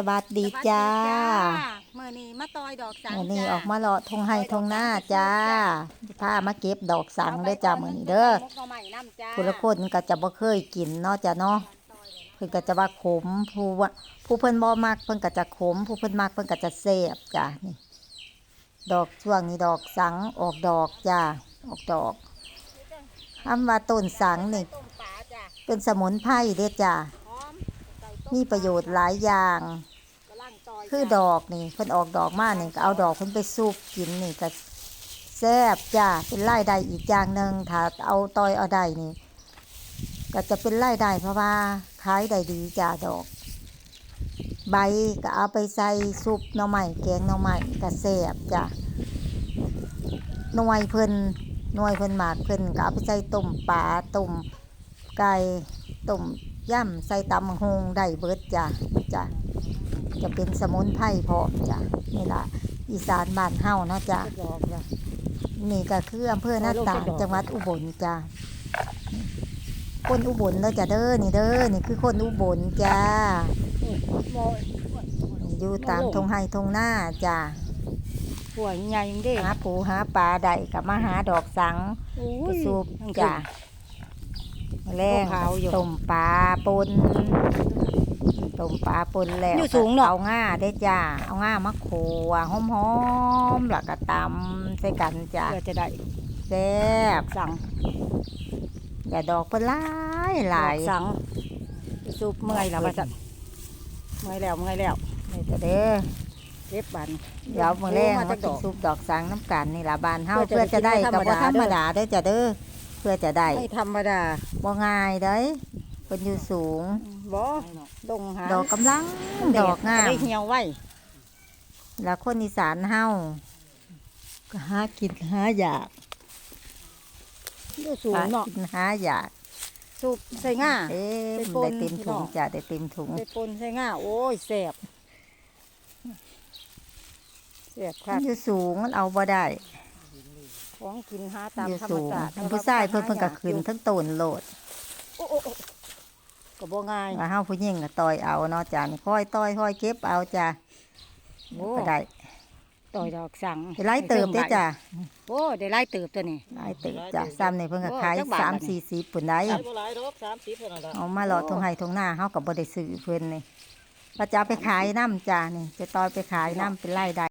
สวัสดีจ้าเมื่อนี้มาตอยดอกสังมื้อนี้จ้าออกมาเลาะทงไห้ทงหน้าจ้าพามาเก็บดอกสังเด้อจ้ามื้อนี้เด้อมกหน่อไม้น้ำจ้าผู้ละคนก็จะบ่เคยกินเนาะจ้ะเนาะเพิ่นก็จะว่าขมผู้ว่าผู้เพิ่นบ่มักเพิ่นก็จะขม ผู้เพิ่นมักเพิ่นก็จะแซ่บจ้านี่ ดอกช่วงนี้ดอกสังออกดอกจ้าออกดอกคำว่าต้นสังนี่ต้มปลาจ้าเป็นสมุนไพรเด้อจ้าหอมใส่ต้มีประโยชน์หลายอย่างกระลังตอย คือดอกนี่เพิ่นออกดอกมานี่ก็เอาดอกเพิ่นไปซุปกินนี่ก็แซ่บจ้าเป็นรายได้อีกอย่างหนึ่งถ้าเอาตอยเอาได้นี่ ก็จะเป็นรายได้เพราะว่าขายได้ดีจ้าดอก ใบก็เอาไปใส่ซุปหน่อไม้แกงหน่อไม้ก็แซ่บจ้าหน่วยเพิ่นหน่วยเพิ่นหมากเพิ่นก็เอาไปใส่ต้มปลาต้มไก่ต้มย่ำใส่ตำบักฮงได้เบิดจ้าจ้า จะเป็นสมุนไพรพร้อมจ้ะนี่ล่ะอีสานบ้านเฮาเนาะจ้ะดอกจ้านี่ก็คืออำเภอหน้าตางจังหวัดอุบลจ้ะคนอุบลเด้อจ้ะเด้อนี่เด้อนี่คือคนอุบลจ้าโมยอยู่ตามทงไห้ทงหน้าจ้ะหัวใหญ่ยังเด้หาปูหาปลาได้กับมาหาดอกสังโอ้ไปยสูบจ้ะแรงขาวอยู่ต้มปลาปน ต้มปลาปนแล้วอยู่สูงเนาะเอาง่าได้อจ้าเอาง่ามาขัวหอมๆแล้วก็ตำใส่กันจ้ะเพื่อจะได้แซ่บสั่งอย่าดอกเป็นหลายหลายดอกสังไปซุปเมื่อยแล้วว่าสั่นเมื่อยแล้วเมื่อยแล้วนี่จะเด้อเก็บบัน เดี๋ยวมื้อแรงมามาจากดกินอกซุปดอกสังน้ำกันนี่ล่ะบานเฮาเพื่เพื่ออจะจะได้ได้กับบ่ธธรรรรมมดาดาเด้อจ้ะเด้อเพื่อจะได้ ไม่ธรรมดาบ่ง่ายเด้ยเพิ่นอยู่สูง บ่ดงหาดอกกำลัง ดอกงามได้เหี่ยวไว้แล้วคนอีสานเฮาก็หากินหาอยากอยู่สูงหาเนาะกินหาอยากซุปใส่ง่าเอ๊ะไปมันปนได้เต็มถุงพี่น้องจ้ะได้เต็มถุงไปปนใส่ง่าโอ้ยแสบแสบคมัรันบอยู่สูงมันเอาบ่ได้ของกินหาตามอยู่ธรรมสูงชาติอันผู้ชายเพิ่นเพิ่นก็ขึ้นทั้งต้นโลดโอ้โอ้โอ้ ก็บ่ง่ายว่าเฮาผู้หญิงก็ต่อยเอาเนาะจ้ะนี่ค่อยต่อยค่อยเก็บเอาจ้ะโอ้ก็ได้ต่อยดอกสังไปไล่เติมได้จ้ะโอ้ได้ไล่เติบตัวนี้ไล่เติบจ้ะซ้ำนี่เพิ่นก็ขายโอ้จักบาทสามบัดนี้สี่สิบปุ่นได้ขายบ่หลายดอกสามสิบเท่านั้นละเอามาหลอดทงไห้ทงหน้าเฮาก็บ่ได้ซื้อเพิ่นนี่ว่าจะเอาไปขายน้ำจ้ะนี่จะต่อยไปขายน้ำเป็นไร่ได้